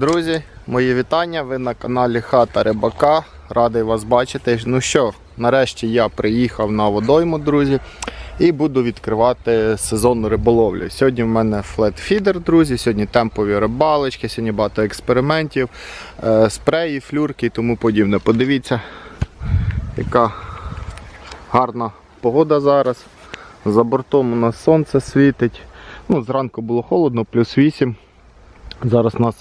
Друзі, мої вітання. Ви на каналі Хата Рибака. Радий вас бачити. Ну що, нарешті я приїхав на водойму, друзі, і буду відкривати сезонну риболовлю. Сьогодні в мене флетфідер, друзі. Сьогодні темпові рибалочки, сьогодні багато експериментів, е, спреї, флюрки і тому подібне. Подивіться, яка гарна погода зараз. За бортом у нас сонце світить. Ну, зранку було холодно, плюс 8. Зараз у нас,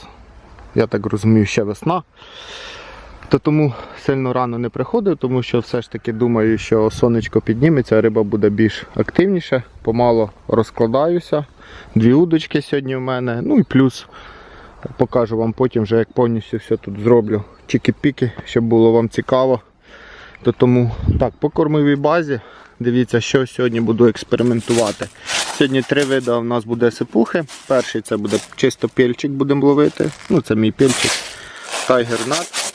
я так розумію, ще весна. То тому сильно рано не приходив, тому що все ж таки думаю, що сонечко підніметься, риба буде більш активніше, помало розкладаюся. Дві удочки сьогодні в мене. Ну і плюс покажу вам потім, вже як повністю все тут зроблю. Чіки-піки, щоб було вам цікаво. То тому так, по кормовій базі. Дивіться, що сьогодні буду експериментувати. Сьогодні три види у нас буде сипухи. Перший це буде чисто пільчик будемо ловити. Ну, це мій пільчик. Nut.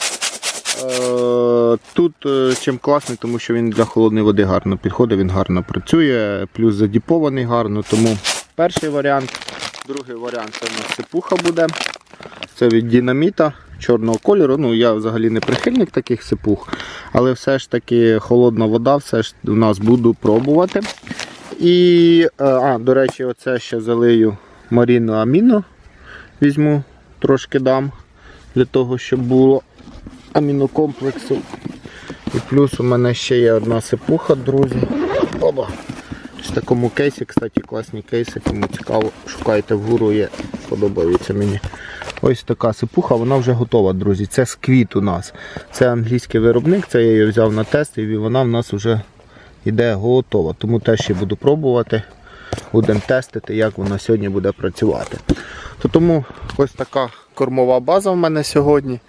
Е, Тут е, чим класний, тому що він для холодної води гарно підходить, він гарно працює, плюс задіпований гарно. Тому перший варіант. Другий варіант це у нас сипуха буде. Це від динаміта чорного кольору. Ну, я взагалі не прихильник таких сипух, але все ж таки холодна вода, все ж у нас буду пробувати. І, е, а, до речі, оце ще залию маріну аміно. Візьму, трошки дам для того, щоб було амінокомплексу. І плюс у мене ще є одна сипуха, друзі. Оба. В такому кейсі, кстати, класні кейси, кому цікаво, шукайте вгору, є, подобається мені. Ось така сипуха, вона вже готова, друзі. Це сквіт у нас. Це англійський виробник, це я її взяв на тест і вона в нас вже йде готова. Тому теж ще буду пробувати. Будемо тестити, як вона сьогодні буде працювати. То тому ось така кормова база в мене сьогодні.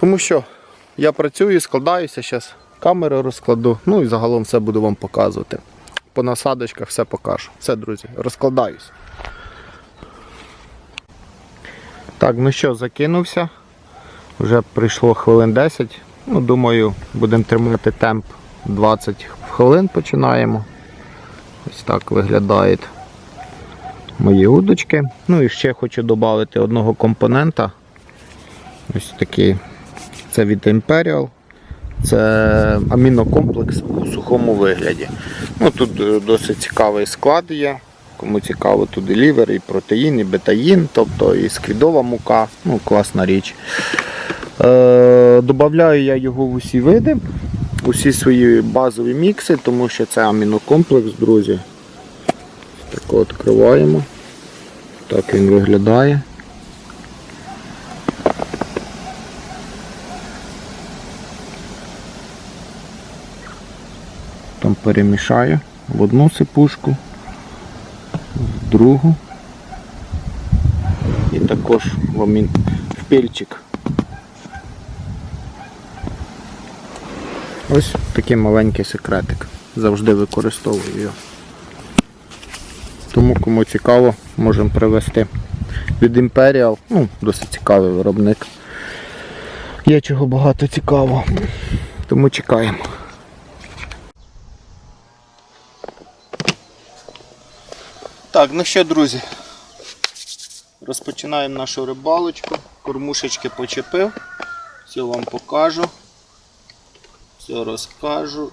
Тому що я працюю, складаюся, зараз камеру розкладу, ну і загалом все буду вам показувати. По насадочках все покажу. Все, друзі, розкладаюсь. Так, ну що, закинувся. Вже прийшло хвилин 10. Ну, думаю, будемо тримати темп 20 хвилин починаємо. Ось так виглядають мої удочки. Ну і ще хочу додати одного компонента. Ось такий. Це від Imperial. Це амінокомплекс у сухому вигляді. Ну, Тут е, досить цікавий склад є. Кому цікаво, тут і лівер, і протеїн, і бетаїн, тобто і сквідова мука. Ну, класна річ. Е, Добавляю я його в усі види, усі свої базові мікси, тому що це амінокомплекс, друзі. Так відкриваємо. Так він виглядає. Там перемішаю в одну сипушку, другу. І також в, пельчик. Ось такий маленький секретик. Завжди використовую його. Тому кому цікаво, можемо привезти від Imperial. Ну, досить цікавий виробник. Є чого багато цікавого. Тому чекаємо. Так, ну що, друзі, розпочинаємо нашу рибалочку. Кормушечки почепив. Все вам покажу. Все розкажу.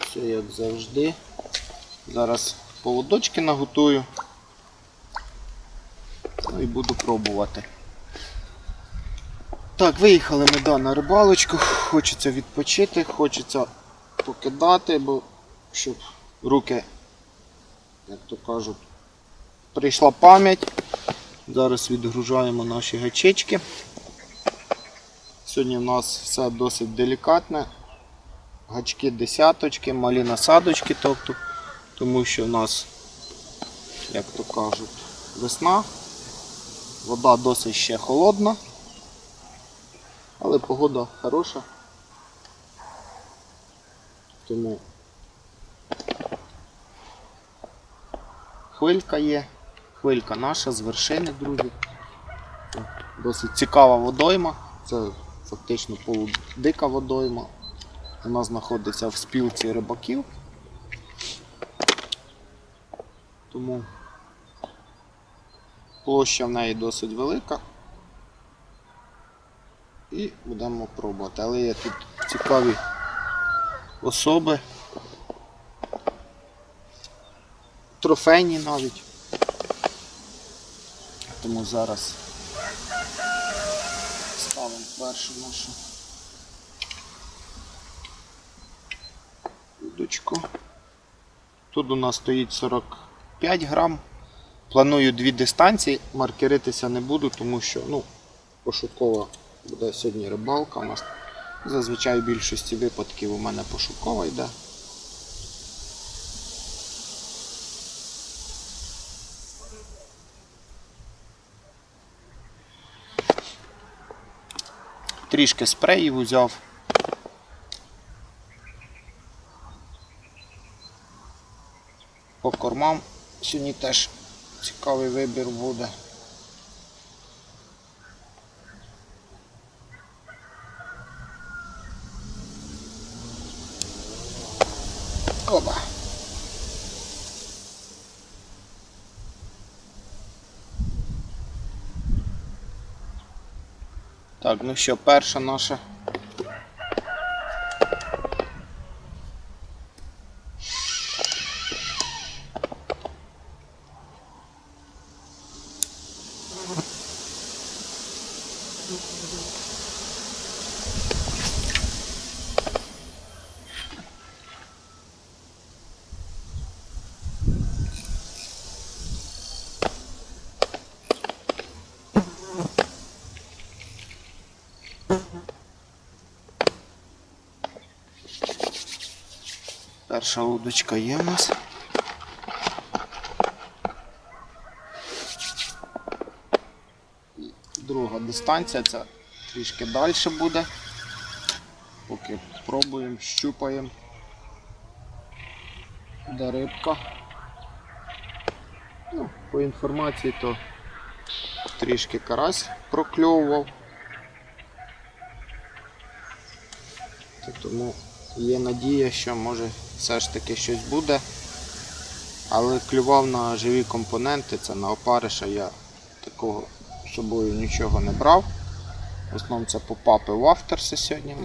Все як завжди. Зараз поводочки наготую. Ну і буду пробувати. Так, виїхали ми да, на рибалочку. Хочеться відпочити, хочеться покидати, бо щоб руки, як то кажуть, прийшла пам'ять. Зараз відгружаємо наші гачечки. Сьогодні в нас все досить делікатне. Гачки десяточки, малі насадочки, тобто, тому що в нас, як то кажуть, весна, вода досить ще холодна, але погода хороша. Тому хвилька є. Хвилька наша з вершини, друзі. Досить цікава водойма. Це фактично полудика водойма. Вона знаходиться в спілці рибаків. Тому площа в неї досить велика. і будемо пробувати. Але є тут цікаві особи. Трофейні навіть. Тому зараз ставимо першу нашу удочку. Тут у нас стоїть 45 грам. Планую дві дистанції, маркеритися не буду, тому що ну, пошукова буде сьогодні рибалка у нас. Зазвичай в більшості випадків у мене пошукова йде. Трішки спреїв взяв. По кормам сьогодні теж цікавий вибір буде. Оба. Так, ну що, перша наша. Перша удочка є в нас. Друга дистанція, це трішки далі буде. Поки пробуємо, щупаємо. Де рибка. Ну, по інформації то трішки карась прокльовував. Тому є надія, що може все ж таки щось буде. Але клював на живі компоненти, це на опариша я такого собою нічого не брав. В основному це попапи вафтерси сьогодні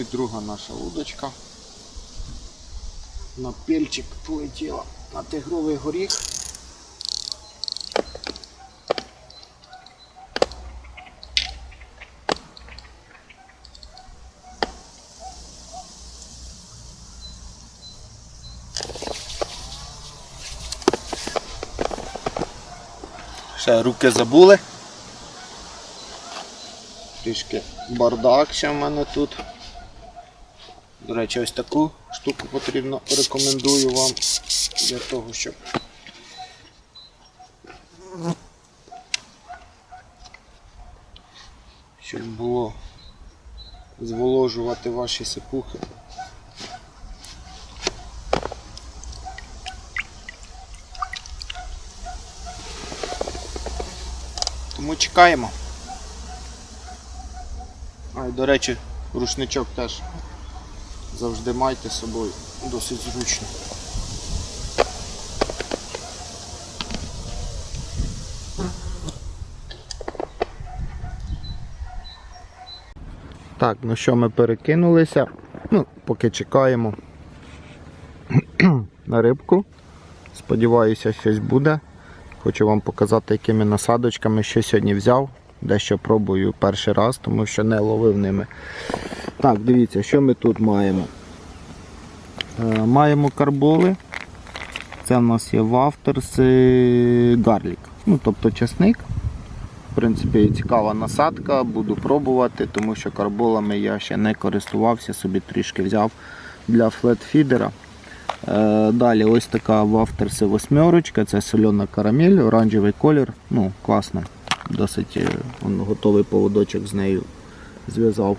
і друга наша удочка. На пельчик полетіла на тигровий горіх. Ще руки забули. Трішки бардак ще в мене тут. До речі, ось таку штуку потрібно рекомендую вам для того, щоб щоб було зволожувати ваші сипухи. Тому чекаємо. А, і до речі, рушничок теж завжди майте з собою, досить зручно. Так, ну що, ми перекинулися. Ну, поки чекаємо на рибку. Сподіваюся, щось буде. Хочу вам показати, якими насадочками що сьогодні взяв. Дещо пробую перший раз, тому що не ловив ними. Так, дивіться, що ми тут маємо. Е, Маємо карболи. Це в нас є вафтерс гарлік. Ну, тобто часник. В принципі, цікава насадка, буду пробувати, тому що карболами я ще не користувався, собі трішки взяв для флетфідера. Е, Далі ось така вафтерси восьмерочка, це сольона карамель, оранжевий колір. Ну, класно. Досить е, готовий поводочок з нею зв'язав.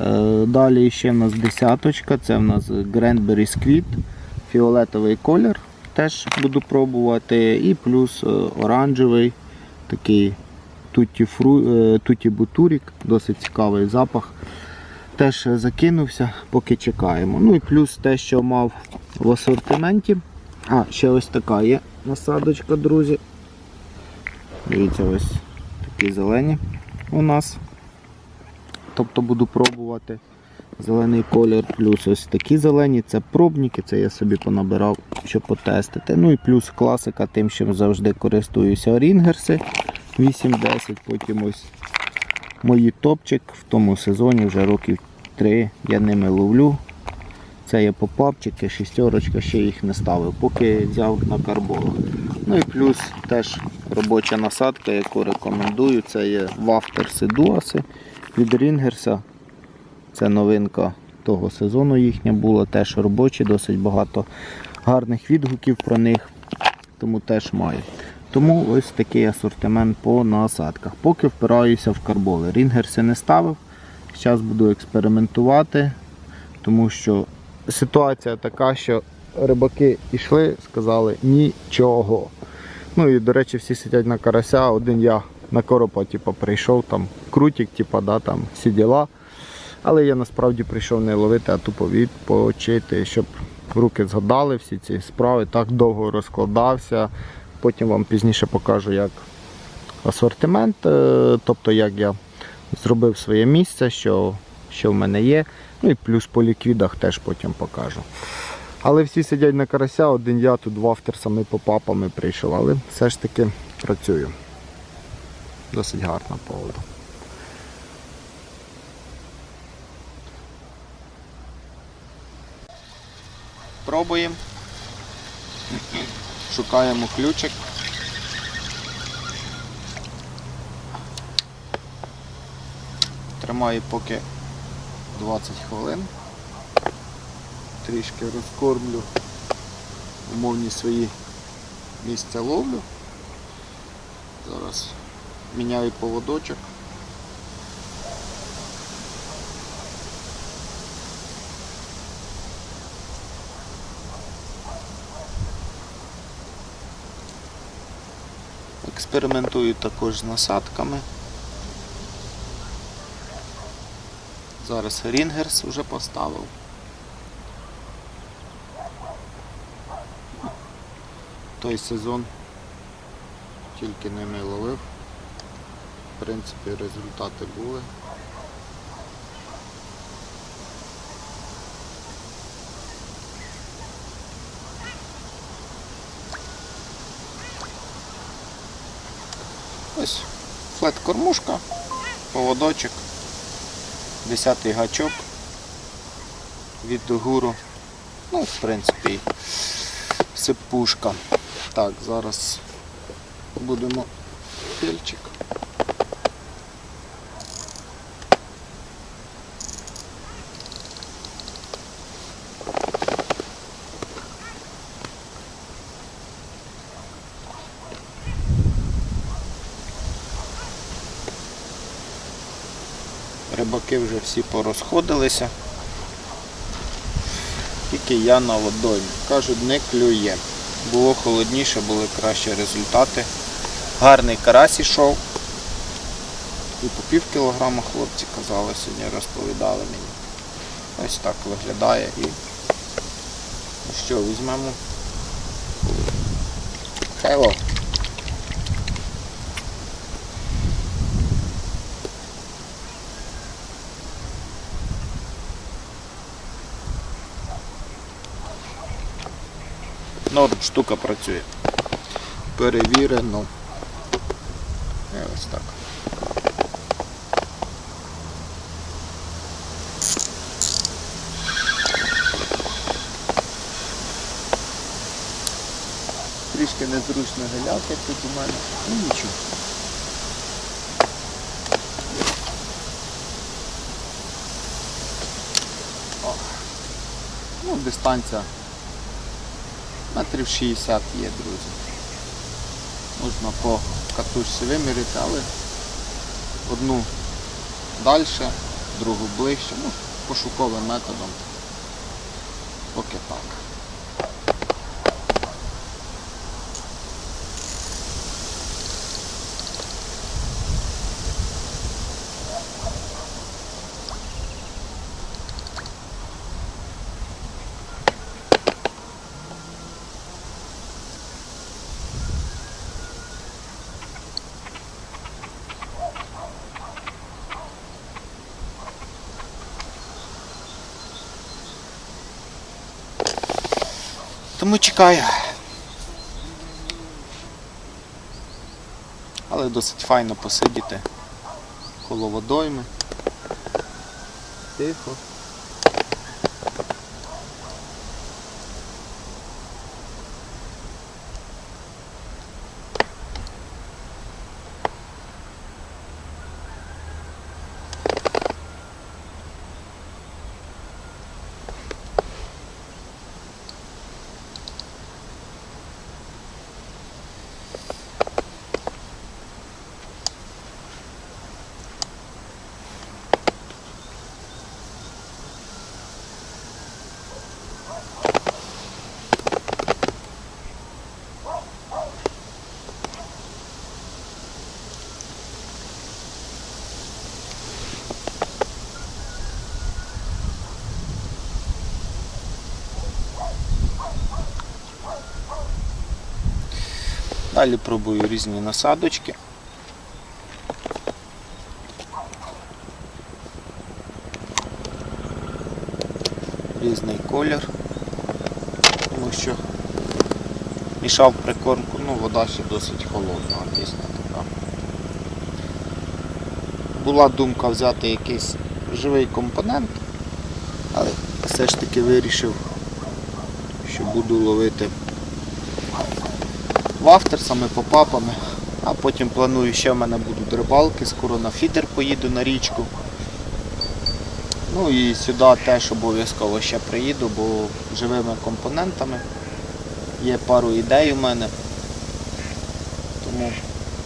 Е, Далі ще в нас десяточка, це в нас Grandberry Squid, фіолетовий колір. Теж буду пробувати. І плюс е, оранжевий такий туті, е, бутурік, досить цікавий запах. Теж закинувся, поки чекаємо. Ну і плюс те, що мав в асортименті. А, ще ось така є насадочка, друзі. Дивіться, ось такі зелені у нас. Тобто буду пробувати зелений колір, плюс ось такі зелені, це пробники, це я собі понабирав, щоб потестити. Ну і плюс класика, тим, чим завжди користуюся орінгерси 8-10, потім ось мої топчик в тому сезоні вже років 3 я ними ловлю. Це є попапчики, шістерочка, ще їх не ставив, поки взяв на карболах. Ну і плюс теж робоча насадка, яку рекомендую, це є вафтерси дуаси від Рінгерса. Це новинка того сезону їхня була, теж робочі, досить багато гарних відгуків про них, тому теж маю. Тому ось такий асортимент по насадках. Поки впираюся в карболи. Рінгерси не ставив. Зараз буду експериментувати, тому що ситуація така, що рибаки йшли, сказали нічого. Ну і, до речі, всі сидять на карася, один я на коропа типу, прийшов, там крутик, типу, да, там всі діла. Але я насправді прийшов не ловити, а тупо відпочити, щоб руки згадали всі ці справи. Так довго розкладався. Потім вам пізніше покажу, як асортимент, е, тобто як я зробив своє місце, що, що в мене є. Ну і плюс по ліквідах теж потім покажу. Але всі сидять на карася, один я тут вафтерсами попапами прийшов, але все ж таки працюю. Досить гарна погода. Пробуємо. Шукаємо ключик. Тримаю поки 20 хвилин. Трішки розкормлю умовні свої місця ловлю. Зараз міняю поводочок. Експериментую також з насадками. Зараз Рінгерс вже поставив. Той сезон тільки ними ловив. В принципі, результати були. Ось флет-кормушка, поводочок, 10-й гачок від гуру. Ну, в принципі, сипушка. Так, зараз будемо пильчик. Рибаки вже всі порозходилися. Тільки я на водоймі. Кажуть, не клює. Було холодніше, були кращі результати. Гарний карась ішов. І по пів кілограма хлопці казали, сьогодні розповідали мені. Ось так виглядає і що, візьмемо. Hello. Норм, штука працює. Перевірено. Е, ось так. Трішки незручно галявки тут у мене. Ну нічого. О. Ну, дистанція метрів 60 є, друзі. Можна по катушці виміряти, але одну далі, другу ближче, ну, пошуковим методом. Поки так. Тому чекаю. Але досить файно посидіти коло водойми. Тихо. Далі пробую різні насадочки. Різний колір, тому що мішав прикормку, ну вода ще досить холодна, дійсно така. Була думка взяти якийсь живий компонент, але все ж таки вирішив, що буду ловити вафтерсами, попапами, а потім планую, ще в мене будуть рибалки, скоро на фідер поїду на річку. Ну і сюди теж обов'язково ще приїду, бо живими компонентами є пару ідей у мене, тому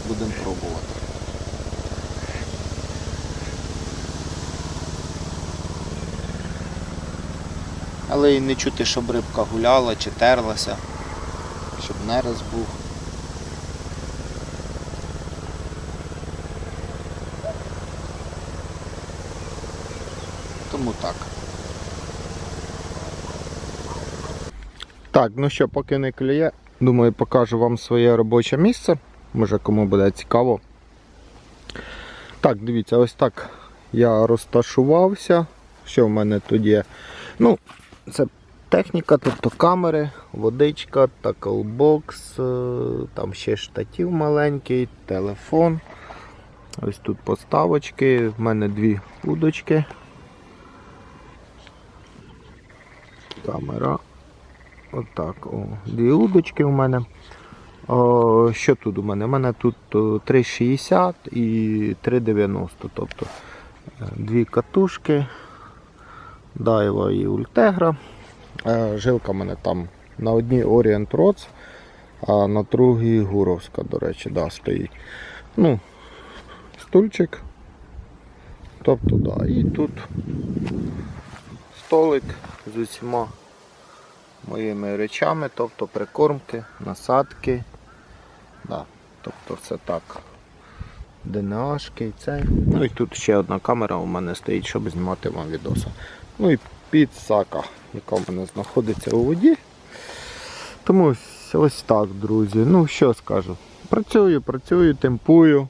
будемо пробувати. Але і не чути, щоб рибка гуляла чи терлася, щоб нераз був. Тому так. Так, ну що, поки не клює, думаю, покажу вам своє робоче місце. Може кому буде цікаво. Так, дивіться, ось так я розташувався. Що в мене тут є? Ну, це техніка, тобто камери, водичка, таклбокс, е, там ще штатів маленький, телефон. Ось тут поставочки, в мене дві удочки. Камера. Отак. О, дві удочки у мене. О, що тут у мене? У мене тут 3,60 і 3,90. Тобто е, дві катушки, Дайва і Ультегра. Е, Жилка в мене там на одній Orient Rods, а на другій Гуровська, до речі, да, стоїть. Ну, стульчик. Тобто, да. І тут столик з усіма моїми речами, тобто прикормки, насадки. Да, тобто це так. ДНАшки і це. Ну і тут ще одна камера у мене стоїть, щоб знімати вам відоси. Ну і підсака, яка в мене знаходиться у воді. Тому ось, ось так, друзі. Ну що скажу. Працюю, працюю, темпую,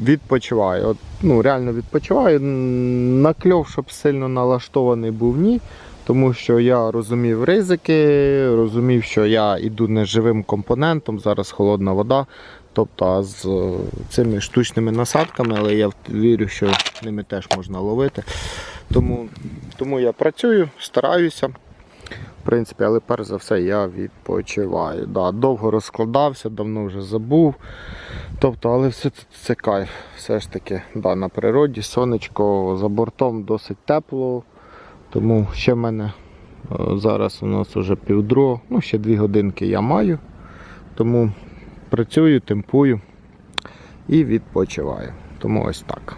відпочиваю. От, ну, реально відпочиваю. На кльов, щоб сильно налаштований був ні. Тому що я розумів ризики, розумів, що я йду не живим компонентом, зараз холодна вода, тобто з е, цими штучними насадками, але я вірю, що ними теж можна ловити. Тому, тому я працюю, стараюся. В принципі, але перш за все я відпочиваю. Да, довго розкладався, давно вже забув. Тобто, але все це, це кайф. Все ж таки, да, на природі, сонечко за бортом досить тепло. Тому ще в мене е, зараз у нас вже півдро, ну ще дві годинки я маю. Тому працюю, темпую і відпочиваю. Тому ось так.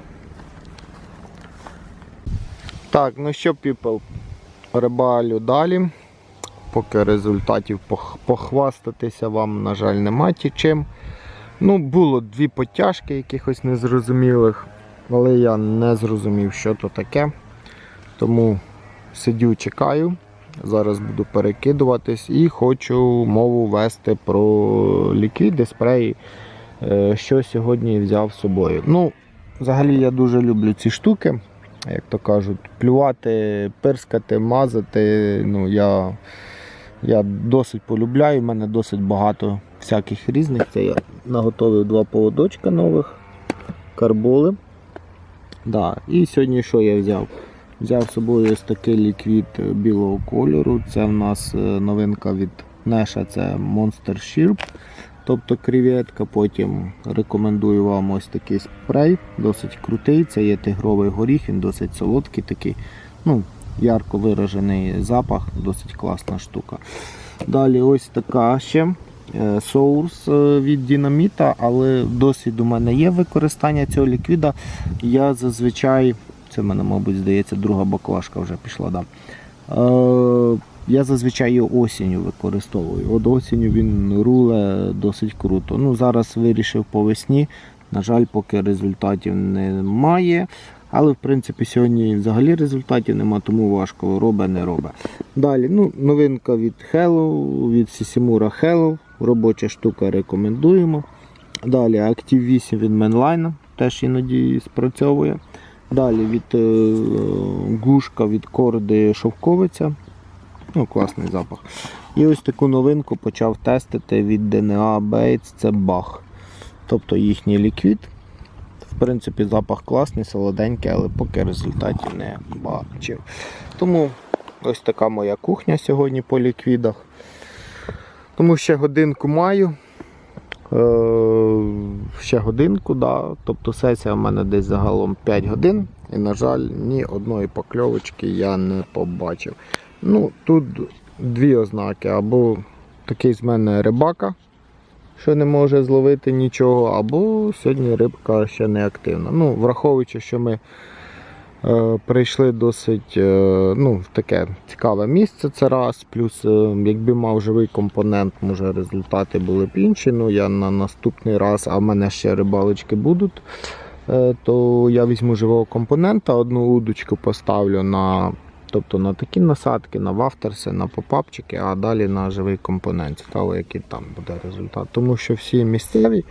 Так, ну що, people, рибалю далі. Поки результатів похвастатися вам, на жаль, нема ті чим. Ну, було дві потяжки якихось незрозумілих, але я не зрозумів, що то таке. Тому сидю, чекаю. Зараз буду перекидуватись і хочу мову вести про ліквіди, спреї, е, що сьогодні взяв з собою. Ну, взагалі я дуже люблю ці штуки, як то кажуть, плювати, пирскати, мазати. Ну, я, я досить полюбляю, в мене досить багато всяких різних. Це я наготовив два поводочка нових, карболи. Да. І сьогодні що я взяв? Взяв з собою ось такий ліквід е, білого кольору. Це в нас е, новинка від Неша, це Monster Shirp, тобто креветка. Потім рекомендую вам ось такий спрей, досить крутий. Це є тигровий горіх, він досить солодкий такий. Ну, ярко виражений запах, досить класна штука. Далі ось така ще е, соурс е, від динаміта, але досвід у мене є використання цього ліквіда. Я зазвичай, це в мене, мабуть, здається, друга баклажка вже пішла. Да. Е, я зазвичай його осінню використовую. От осінню він руле досить круто. Ну, зараз вирішив по весні. На жаль, поки результатів немає. Але в принципі сьогодні взагалі результатів немає, тому важко робе, не робе. Далі, ну, новинка від Hello, від Sissimura Hello. Робоча штука рекомендуємо. Далі Active 8 від Mainline, теж іноді спрацьовує. Далі від е, гушка від корди шовковиця. Ну, класний запах. І ось таку новинку почав тестити від DNA Bates, це бах. Тобто їхній ліквід. В принципі, запах класний, солоденький, але поки результатів не бачив. Тому ось така моя кухня сьогодні по ліквідах. Тому ще годинку маю. Е, ще годинку, да. тобто сесія в мене десь загалом 5 годин. І, на жаль, ні одної покльовочки я не побачив. Ну, тут дві ознаки. Або такий з мене рибака, що не може зловити нічого, або сьогодні рибка ще не активна. Ну, враховуючи, що ми прийшли досить е, ну, таке цікаве місце, це раз. Плюс, е, якби мав живий компонент, може результати були б інші. Ну, я на наступний раз, а в мене ще рибалочки будуть. е, То я візьму живого компонента, одну удочку поставлю на Тобто на такі насадки, на вафтерси, на попапчики, а далі на живий компонент. Цікаво, який там буде результат. Тому що всі місцеві,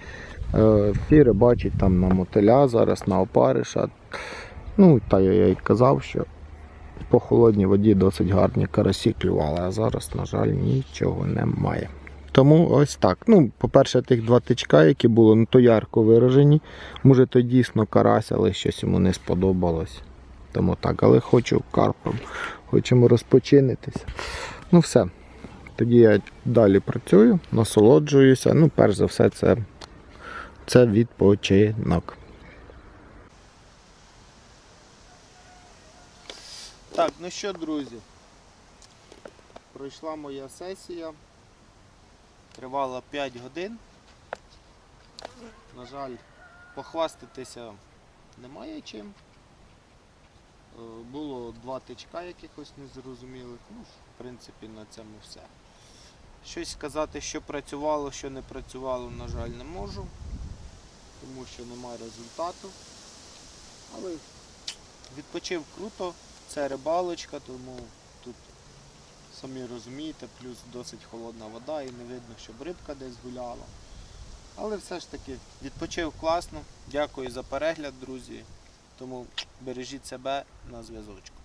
е, всі рибачать там на мотиля, зараз на опариша. Ну, та я й казав, що по холодній воді досить гарні карасі клювали, а зараз, на жаль, нічого немає. Тому ось так. Ну, по-перше, тих два тичка, які були, ну то ярко виражені. Може, то дійсно карась, але щось йому не сподобалось. Тому так, але хочу карпом. Хочемо розпочинитися. Ну все. Тоді я далі працюю, насолоджуюся. Ну, перш за все, це, це відпочинок. Так, ну що, друзі? Пройшла моя сесія. Тривала 5 годин. На жаль, похвастатися немає чим. Е, Було два тичка якихось незрозумілих. Ну, в принципі, на цьому все. Щось сказати, що працювало, що не працювало, на жаль, не можу, тому що немає результату. Але відпочив круто, це рибалочка, тому тут самі розумієте, плюс досить холодна вода і не видно, щоб рибка десь гуляла. Але все ж таки відпочив класно. Дякую за перегляд, друзі. Тому бережіть себе на зв'язочку.